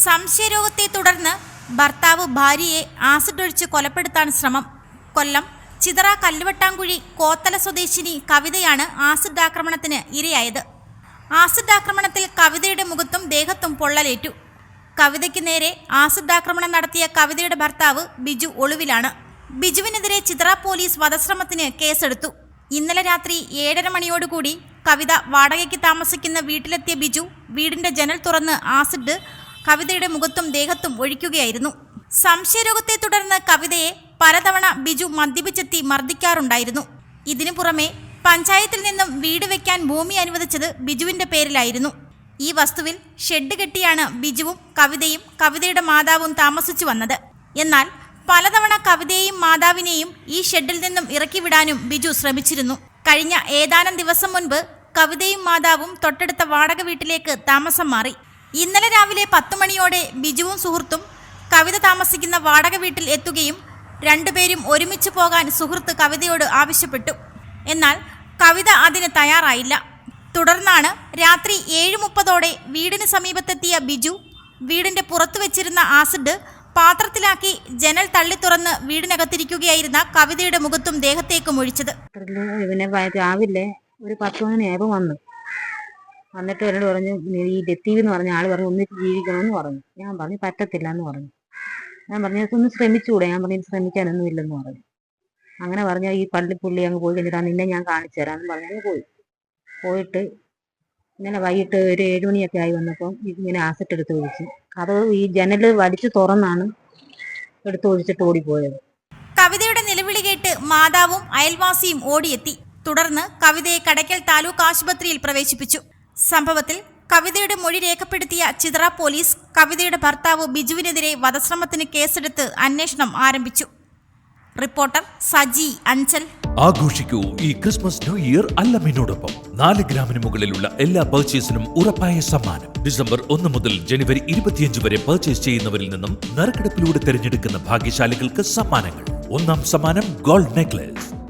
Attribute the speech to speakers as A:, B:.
A: സംശയരോഗത്തെ തുടർന്ന് ഭർത്താവ് ഭാര്യയെ ആസിഡ് ഒഴിച്ച് കൊലപ്പെടുത്താൻ ശ്രമം. കൊല്ലം ചിതറ കല്ലുവട്ടാങ്കുഴി കോത്തല സ്വദേശിനി കവിതയാണ് ആസിഡ് ആക്രമണത്തിന് ഇരയായത്. ആസിഡ് ആക്രമണത്തിൽ കവിതയുടെ മുഖത്തും ദേഹത്തും പൊള്ളലേറ്റു. കവിതയ്ക്ക് നേരെ ആസിഡ് ആക്രമണം നടത്തിയ കവിതയുടെ ഭർത്താവ് ബിജു ഒളിവിലാണ്. ബിജുവിനെതിരെ ചിത്ര പോലീസ് വധശ്രമത്തിന് കേസെടുത്തു. ഇന്നലെ രാത്രി ഏഴര മണിയോടുകൂടി കവിത വാടകയ്ക്ക് താമസിക്കുന്ന വീട്ടിലെത്തിയ ബിജു വീടിന്റെ ജനൽ തുറന്ന് ആസിഡ് കവിതയുടെ മുഖത്തും ദേഹത്തും ഒഴിക്കുകയായിരുന്നു. സംശയരോഗത്തെ തുടർന്ന് കവിതയെ പലതവണ ബിജു മദ്യപിച്ചെത്തി മർദ്ദിക്കാറുണ്ടായിരുന്നു. ഇതിനു പുറമെ പഞ്ചായത്തിൽ നിന്നും വീട് വെക്കാൻ ഭൂമി അനുവദിച്ചത് ബിജുവിന്റെ പേരിലായിരുന്നു. ഈ വസ്തുവിൽ ഷെഡ് കെട്ടിയാണ് ബിജുവും കവിതയും കവിതയുടെ മാതാവും താമസിച്ചു വന്നത്. എന്നാൽ പലതവണ കവിതയെയും മാതാവിനെയും ഈ ഷെഡിൽ നിന്നും ഇറക്കി വിടാനും ബിജു ശ്രമിച്ചിരുന്നു. കഴിഞ്ഞ ഏതാനും ദിവസം മുൻപ് കവിതയും മാതാവും തൊട്ടടുത്ത വാടക വീട്ടിലേക്ക് താമസം മാറി. ഇന്നലെ രാവിലെ പത്തു മണിയോടെ ബിജുവും സുഹൃത്തും കവിത താമസിക്കുന്ന വാടക വീട്ടിൽ എത്തുകയും രണ്ടുപേരും ഒരുമിച്ച് പോകാൻ സുഹൃത്ത് കവിതയോട് ആവശ്യപ്പെട്ടു. എന്നാൽ കവിത അതിന് തയ്യാറായില്ല. തുടർന്നാണ് രാത്രി ഏഴ് മുപ്പതോടെ വീടിന് സമീപത്തെത്തിയ ബിജു വീടിന്റെ പുറത്തു വെച്ചിരുന്ന ആസിഡ് പാത്രത്തിലാക്കി ജനൽ തള്ളി തുറന്ന് വീടിനകത്തിരിക്കുകയായിരുന്ന കവിതയുടെ മുഖത്തും ദേഹത്തേക്കും ഒഴിച്ചത്.
B: രാവിലെ ഒരു പത്ത് മണിയായപ്പോൾ വന്നു. വന്നിട്ട് എന്നോട് പറഞ്ഞു ഈ ലത്തീവ് എന്ന് പറഞ്ഞ ആൾ പറഞ്ഞു ഒന്നിച്ച് ജീവിക്കണമെന്ന് പറഞ്ഞു. ഞാൻ പറഞ്ഞു പറ്റത്തില്ല എന്ന് പറഞ്ഞു. ഞാൻ പറഞ്ഞു ഒന്ന് ശ്രമിച്ചുകൂടെ? ഞാൻ പറഞ്ഞു "ഇത് ശ്രമിക്കാനൊന്നും ഇല്ലെന്ന് പറഞ്ഞു. അങ്ങനെ പറഞ്ഞു ഈ പള്ളി പള്ളിപ്പുള്ളി അങ്ങ് പോയി കഴിഞ്ഞിട്ട് നിന്നെ ഞാൻ കാണിച്ചു തരാമെന്ന് പറഞ്ഞു അങ്ങ് പോയി. പോയിട്ട് ഇന്നലെ വൈകിട്ട് ഒരു ഏഴ് മണിയൊക്കെ ആയി വന്നപ്പം ഇങ്ങനെ ആസിറ്റ് എടുത്ത് ഒഴിച്ചു. അത് ഈ ജനൽ വലിച്ചു തുറന്നാണ് എടുത്ത് ഒഴിച്ചിട്ട് ഓടിപ്പോയത്.
A: കവിതയുടെ നിലവിളി കേട്ട് മാതാവും അയൽവാസിയും ഓടിയെത്തി. തുടർന്ന് കവിതയെ കടയ്ക്കൽ താലൂക്ക് ആശുപത്രിയിൽ പ്രവേശിപ്പിച്ചു. സംഭവത്തിൽ കവിതയുടെ മൊഴി രേഖപ്പെടുത്തിയ ചിത്ര പോലീസ് കവിതയുടെ ഭർത്താവ് ബിജുവിനെതിരെ വധശ്രമത്തിന് കേസെടുത്ത് അന്വേഷണം ആരംഭിച്ചു. റിപ്പോർട്ടർ സജി അഞ്ചൽ.
C: ആഘോഷിക്കൂ ഈ ക്രിസ്മസ് ന്യൂ ഇയർ അല്ലമ്മിനോടൊപ്പം. നാല് ഗ്രാമിന് മുകളിലുള്ള എല്ലാ പർച്ചേസിനും ഉറപ്പായ സമ്മാനം. ഡിസംബർ ഒന്ന് മുതൽ ജനുവരി ഇരുപത്തിയഞ്ച് വരെ പർച്ചേസ് ചെയ്യുന്നവരിൽ നിന്നും നറുക്കെടുപ്പിലൂടെ തിരഞ്ഞെടുക്കുന്ന ഭാഗ്യശാലികൾക്ക് സമ്മാനങ്ങൾ. ഒന്നാം സമ്മാനം ഗോൾഡ് നെക്ലേസ്.